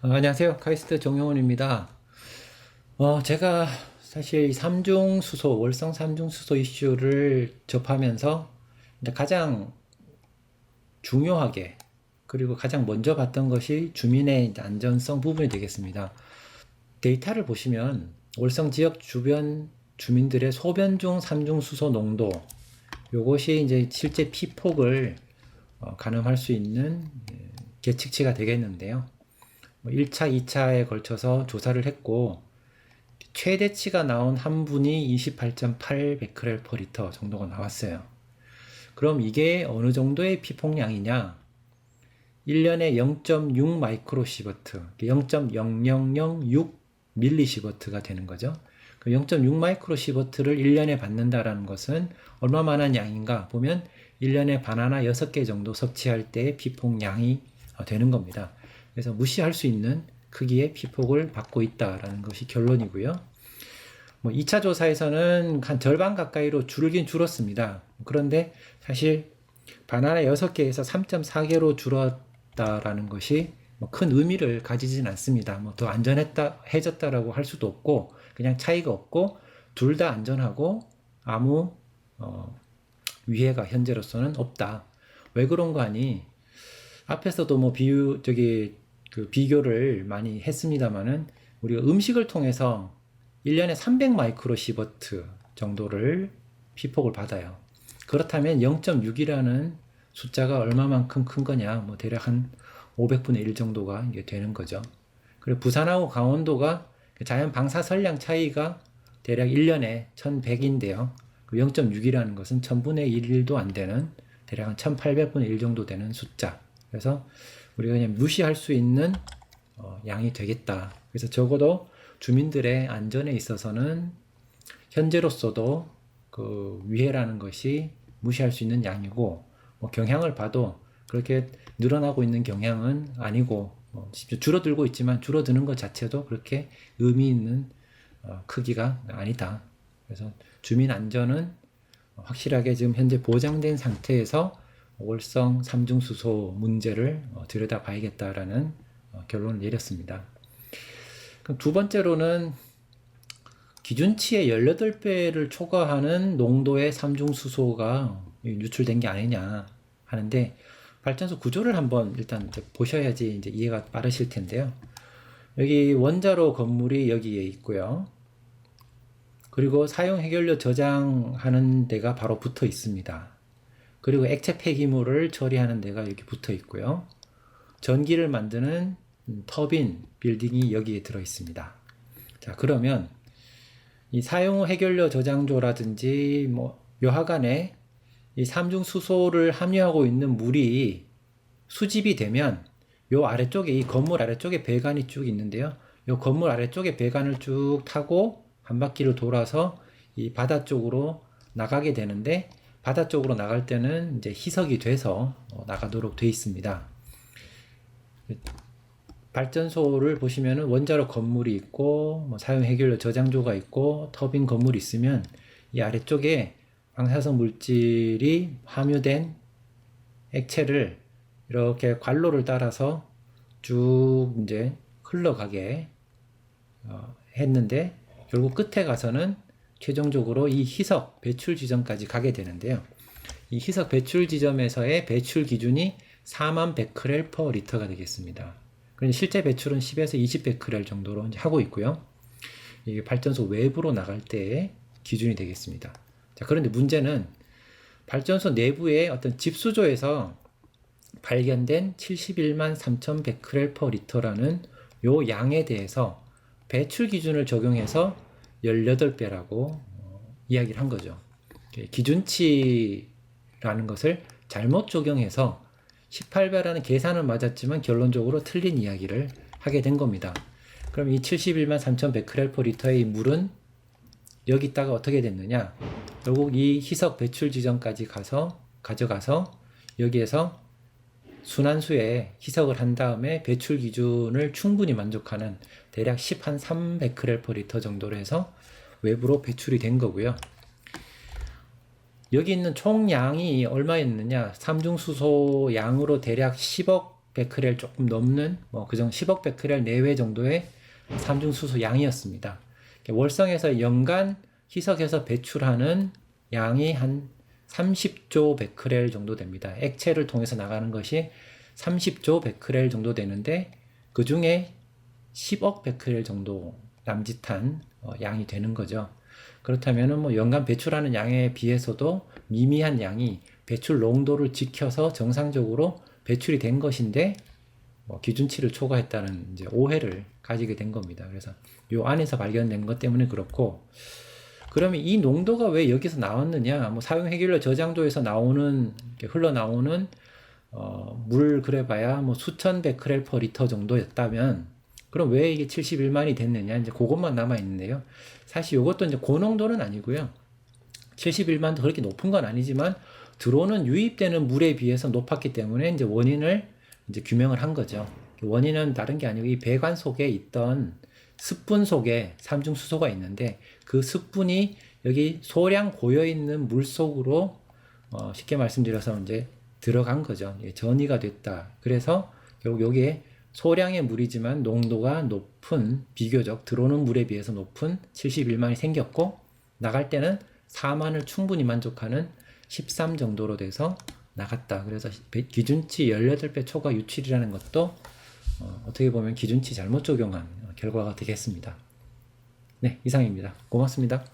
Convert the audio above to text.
어, 안녕하세요. 카이스트 정용훈입니다. 어, 제가 사실 이 삼중 수소, 월성 삼중 수소 이슈를 접하면서 가장 중요하게 그리고 가장 먼저 봤던 것이 주민의 안전성 부분이 되겠습니다. 데이터를 보시면 월성 지역 주변 주민들의 소변 중 삼중 수소 농도 요것이 이제 실제 피폭을 어, 가늠할 수 있는 예, 계측치가 되겠는데요. 뭐 1차, 2차에 걸쳐서 조사를 했고 최대치가 나온 한 분이 28.8 베크렐 퍼 리터 정도가 나왔어요. 그럼 이게 어느 정도의 피폭량이냐? 1년에 0.6 마이크로 시버트, 0.0006 밀리 시버트가 되는 거죠. 그0.6 마이크로 시버트를 1년에 받는다라는 것은 얼마만한 양인가 보면 1년에 바나나 6개 정도 섭취할 때의 피폭량이 어, 되는 겁니다. 그래서 무시할 수 있는 크기의 피폭을 받고 있다라는 것이 결론이고요. 뭐 2차 조사에서는 한 절반 가까이로 줄긴 줄었습니다. 그런데 사실 바나나 6개에서 3.4개로 줄었다라는 것이 뭐 큰 의미를 가지진 않습니다. 뭐 더 안전했다, 해졌다라고 할 수도 없고, 그냥 차이가 없고, 둘 다 안전하고, 아무, 어, 위해가 현재로서는 없다. 왜 그런 거 아니? 앞에서도 뭐 비유, 저기, 그 비교를 많이 했습니다만은, 우리가 음식을 통해서 1년에 300 마이크로 시버트 정도를 피폭을 받아요. 그렇다면 0.6이라는 숫자가 얼마만큼 큰 거냐? 뭐 대략 한 500분의 1 정도가 이게 되는 거죠. 그리고 부산하고 강원도가 그 자연 방사 선량 차이가 대략 1년에 1100인데요. 0.6이라는 것은 1000분의 1도 안 되는 대략 한 1800분의 1 정도 되는 숫자. 그래서 우리가 그냥 무시할 수 있는 어, 양이 되겠다. 그래서 적어도 주민들의 안전에 있어서는 현재로서도 그 위해라는 것이 무시할 수 있는 양이고 뭐 경향을 봐도 그렇게 늘어나고 있는 경향은 아니고 뭐 줄어들고 있지만 줄어드는 것 자체도 그렇게 의미 있는 어, 크기가 아니다. 그래서 주민 안전은 확실하게 지금 현재 보장된 상태에서 월성 삼중 수소 문제를 어, 들여다봐야겠다라는 어, 결론을 내렸습니다. 그럼 두 번째로는 기준치의 18배를 초과하는 농도의 삼중수소가 유출된 게 아니냐 하는데 발전소 구조를 한번 일단 보셔야지 이제 이해가 빠르실 텐데요. 여기 원자로 건물이 여기에 있고요. 그리고 사용 해결료 저장하는 데가 바로 붙어 있습니다. 그리고 액체 폐기물을 처리하는 데가 여기 붙어 있고요. 전기를 만드는 터빈 빌딩이 여기에 들어 있습니다. 자, 그러면 이 사용 후 해결료 저장소라든지 뭐 묘하간에 이 삼중 수소를 함유하고 있는 물이 수집이 되면 요 아래쪽에 이 건물 아래쪽에 배관이 쭉 있는데요. 요 건물 아래쪽에 배관을 쭉 타고 한 바퀴를 돌아서 이 바다 쪽으로 나가게 되는데 바다 쪽으로 나갈 때는 이제 희석이 돼서 어, 나가도록 돼 있습니다. 발전소를 보시면은 원자로 건물이 있고 뭐 사용 해결료 저장소가 있고 터빈 건물이 있으면 이 아래쪽에 방사성 물질이 함유된 액체를 이렇게 관로를 따라서 쭉 이제 흘러가게 어, 했는데 결국 끝에 가서는 최종적으로 이 희석 배출 지점까지 가게 되는데요. 이 희석 배출 지점에서의 배출 기준이 4만 베크렐 퍼 리터가 되겠습니다. 그런데 실제 배출은 10에서 20 베크렐 정도로 하고 있고요. 이게 발전소 외부로 나갈 때의 기준이 되겠습니다. 자, 그런데 문제는 발전소 내부의 어떤 집수조에서 발견된 71만 3천 베크렐 퍼 리터라는 요 양에 대해서 배출 기준을 적용해서 18배라고 어, 이야기를 한 거죠. 기준치라는 것을 잘못 적용해서 18배라는 계산은 맞았지만 결론적으로 틀린 이야기를 하게 된 겁니다. 그럼 이 71만 3천 베크렐 퍼 리터의 물은 여기다가 어떻게 됐느냐? 결국 이 희석 배출 지점까지 가서 가져가서 여기에서 순환수에 희석을 한 다음에 배출 기준을 충분히 만족하는 대략 10한 300크렐 퍼 리터 정도로 해서 외부로 배출이 된 거고요. 여기 있는 총량이 얼마였느냐? 삼중수소 양으로 대략 10억 베크렐 조금 넘는 뭐 그정 10억 베크렐 내외 정도의 삼중 수소 양이었습니다. 월성에서 연간 희석해서 배출하는 양이 한 30조 베크렐 정도 됩니다. 액체를 통해서 나가는 것이 30조 베크렐 정도 되는데 그 중에 10억 베크렐 정도 남짓한 어, 양이 되는 거죠. 그렇다면은 뭐 연간 배출하는 양에 비해서도 미미한 양이 배출 농도를 지켜서 정상적으로 배출이 된 것인데 뭐 기준치를 초과했다는 이제 오해를 가지게 된 겁니다. 그래서 요 안에서 발견된 것 때문에 그렇고 그러면 이 농도가 왜 여기서 나왔느냐? 뭐 사용 해결료 저장도에서 나오는 흘러나오는 어, 물 그래봐야 뭐 수천 베크렐 퍼 리터 정도였다면 그럼 왜 이게 71만이 됐느냐? 이제 그것만 남아 있는데요. 사실 이것도 이제 고농도는 아니고요. 71만도 그렇게 높은 건 아니지만 들어오는 유입되는 물에 비해서 높았기 때문에 이제 원인을 이제 규명을 한 거죠. 원인은 다른 게 아니고 이 배관 속에 있던 습분 속에 삼중 수소가 있는데 그 습분이 여기 소량 고여 있는 물 속으로 어, 쉽게 말씀드려서 이제 들어간 거죠. 예, 전이가 됐다. 그래서 결국 여기에 소량의 물이지만 농도가 높은 비교적 들어오는 물에 비해서 높은 71만이 생겼고 나갈 때는 4만을 충분히 만족하는 13 정도로 돼서 나갔다. 그래서 배- 기준치 18배 초과 유출이라는 것도 어, 어떻게 보면 기준치 잘못 적용한 어, 결과가 되겠습니다. 네, 이상입니다. 고맙습니다.